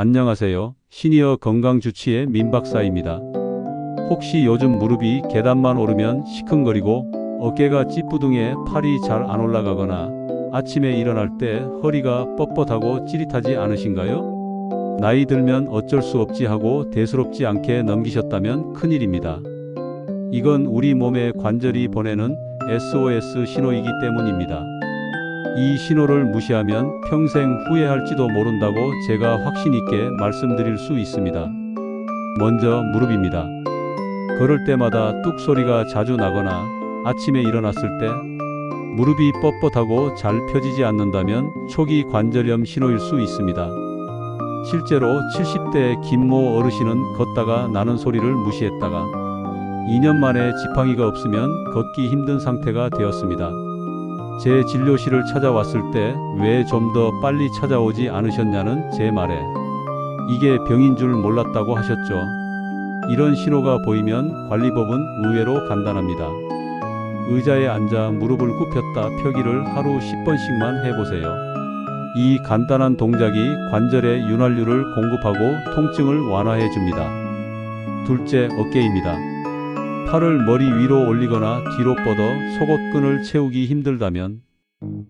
안녕하세요. 시니어 건강주치의 민박사입니다. 혹시 요즘 무릎이 계단만 오르면 시큰거리고 어깨가 찌뿌둥해 팔이 잘 안 올라가거나 아침에 일어날 때 허리가 뻣뻣하고 찌릿하지 않으신가요? 나이 들면 어쩔 수 없지 하고 대수롭지 않게 넘기셨다면 큰일입니다. 이건 우리 몸의 관절이 보내는 SOS 신호이기 때문입니다. 이 신호를 무시하면 평생 후회할지도 모른다고 제가 확신 있게 말씀드릴 수 있습니다. 먼저 무릎입니다. 걸을 때마다 뚝 소리가 자주 나거나 아침에 일어났을 때 무릎이 뻣뻣하고 잘 펴지지 않는다면 초기 관절염 신호일 수 있습니다. 실제로 70대 김모 어르신은 걷다가 나는 소리를 무시했다가 2년 만에 지팡이가 없으면 걷기 힘든 상태가 되었습니다. 제 진료실을 찾아왔을 때 왜 좀 더 빨리 찾아오지 않으셨냐는 제 말에 이게 병인 줄 몰랐다고 하셨죠. 이런 신호가 보이면 관리법은 의외로 간단합니다. 의자에 앉아 무릎을 굽혔다 펴기를 하루 10번씩만 해보세요. 이 간단한 동작이 관절에 윤활유를 공급하고 통증을 완화해 줍니다. 둘째, 어깨입니다. 팔을 머리 위로 올리거나 뒤로 뻗어 속옷끈을 채우기 힘들다면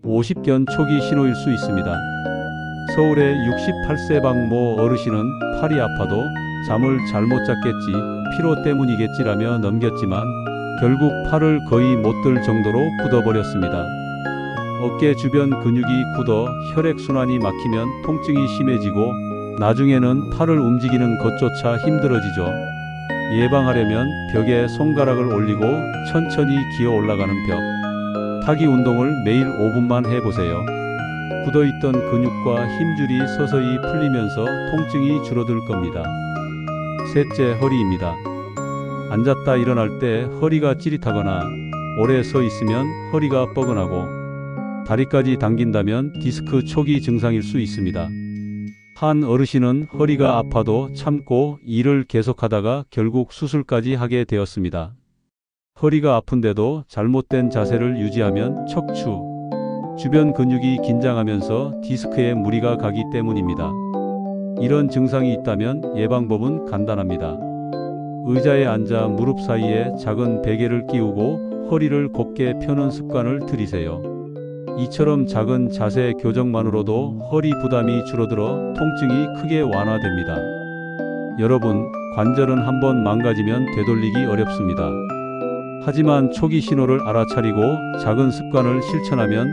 50견 초기 신호일 수 있습니다. 서울의 68세 박모 어르신은 팔이 아파도 잠을 잘못 잤겠지, 피로 때문이겠지라며 넘겼지만 결국 팔을 거의 못 들 정도로 굳어버렸습니다. 어깨 주변 근육이 굳어 혈액순환이 막히면 통증이 심해지고 나중에는 팔을 움직이는 것조차 힘들어지죠. 예방하려면 벽에 손가락을 올리고 천천히 기어 올라가는 벽. 타기 운동을 매일 5분만 해보세요. 굳어있던 근육과 힘줄이 서서히 풀리면서 통증이 줄어들 겁니다. 셋째, 허리입니다. 앉았다 일어날 때 허리가 찌릿하거나 오래 서 있으면 허리가 뻐근하고 다리까지 당긴다면 디스크 초기 증상일 수 있습니다. 한 어르신은 허리가 아파도 참고 일을 계속하다가 결국 수술까지 하게 되었습니다. 허리가 아픈데도 잘못된 자세를 유지하면 척추, 주변 근육이 긴장하면서 디스크에 무리가 가기 때문입니다. 이런 증상이 있다면 예방법은 간단합니다. 의자에 앉아 무릎 사이에 작은 베개를 끼우고 허리를 곧게 펴는 습관을 들이세요. 이처럼 작은 자세 교정만으로도 허리 부담이 줄어들어 통증이 크게 완화됩니다. 여러분, 관절은 한번 망가지면 되돌리기 어렵습니다. 하지만 초기 신호를 알아차리고 작은 습관을 실천하면